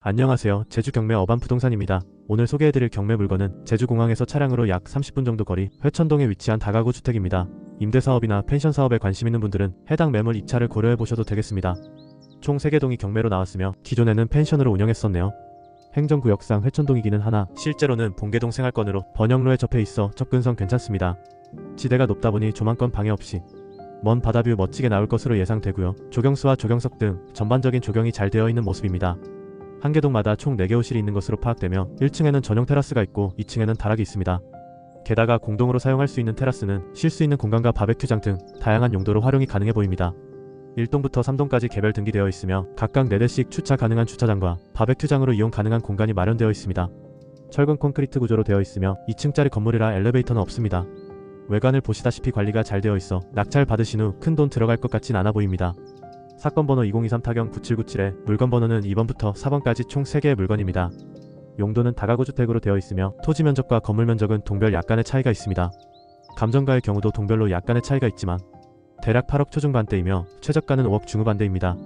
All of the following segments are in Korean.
안녕하세요. 제주 경매 어반 부동산입니다. 오늘 소개해드릴 경매 물건은 제주공항에서 차량으로 약 30분 정도 거리 회천동에 위치한 다가구 주택입니다. 임대사업이나 펜션 사업에 관심 있는 분들은 해당 매물 입찰을 고려해보셔도 되겠습니다. 총 3개 동이 경매로 나왔으며 기존에는 펜션으로 운영했었네요. 행정구역상 회천동이기는 하나 실제로는 본계동 생활권으로 번영로에 접해 있어 접근성 괜찮습니다. 지대가 높다 보니 조망권 방해 없이 먼 바다뷰 멋지게 나올 것으로 예상되고요. 조경수와 조경석 등 전반적인 조경이 잘 되어 있는 모습입니다. 한 개 동마다 총 4개 호실이 있는 것으로 파악되며 1층에는 전용 테라스가 있고 2층에는 다락이 있습니다. 게다가 공동으로 사용할 수 있는 테라스는 쉴 수 있는 공간과 바베큐장 등 다양한 용도로 활용이 가능해 보입니다. 1동부터 3동까지 개별 등기되어 있으며 각각 4대씩 주차 가능한 주차장과 바베큐장으로 이용 가능한 공간이 마련되어 있습니다. 철근 콘크리트 구조로 되어 있으며 2층짜리 건물이라 엘리베이터는 없습니다. 외관을 보시다시피 관리가 잘 되어 있어 낙찰 받으신 후 큰 돈 들어갈 것 같진 않아 보입니다. 사건 번호 2023 타경 9797에 물건 번호는 2번부터 4번까지 총 3개의 물건입니다. 용도는 다가구 주택으로 되어 있으며 토지 면적과 건물 면적은 동별 약간의 차이가 있습니다. 감정가의 경우도 동별로 약간의 차이가 있지만 대략 8억 초중반대이며 최저가는 5억 중후반대입니다.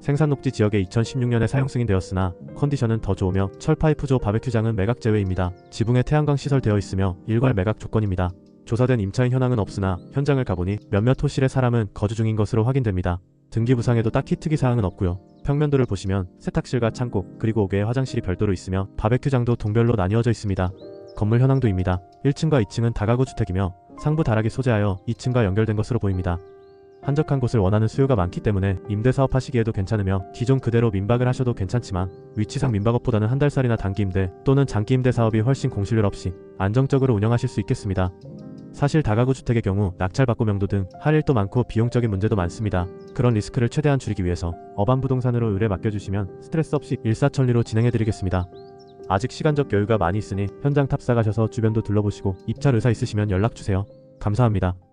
생산 녹지 지역에 2016년에 사용 승인되었으나 컨디션은 더 좋으며 철파이프조 바베큐장은 매각 제외입니다. 지붕에 태양광 시설 되어 있으며 일괄 매각 조건입니다. 조사된 임차인 현황은 없으나 현장을 가보니 몇몇 호실의 사람은 거주 중인 것으로 확인됩니다. 등기 부상에도 딱히 특이 사항은 없고요. 평면도를 보시면 세탁실과 창고 그리고 5개의 화장실이 별도로 있으며 바베큐장도 동별로 나뉘어져 있습니다. 건물 현황도입니다. 1층과 2층은 다가구 주택이며 상부 다락이 소재하여 2층과 연결된 것으로 보입니다. 한적한 곳을 원하는 수요가 많기 때문에 임대 사업 하시기에도 괜찮으며 기존 그대로 민박을 하셔도 괜찮지만 위치상 민박업보다는 한 달살이나 단기 임대 또는 장기 임대 사업이 훨씬 공실률 없이 안정적으로 운영하실 수 있겠습니다. 사실 다가구 주택의 경우 낙찰받고 명도 등 할 일도 많고 비용적인 문제도 많습니다. 그런 리스크를 최대한 줄이기 위해서 어반 부동산으로 의뢰 맡겨주시면 스트레스 없이 일사천리로 진행해드리겠습니다. 아직 시간적 여유가 많이 있으니 현장 탑사 가셔서 주변도 둘러보시고 입찰 의사 있으시면 연락주세요. 감사합니다.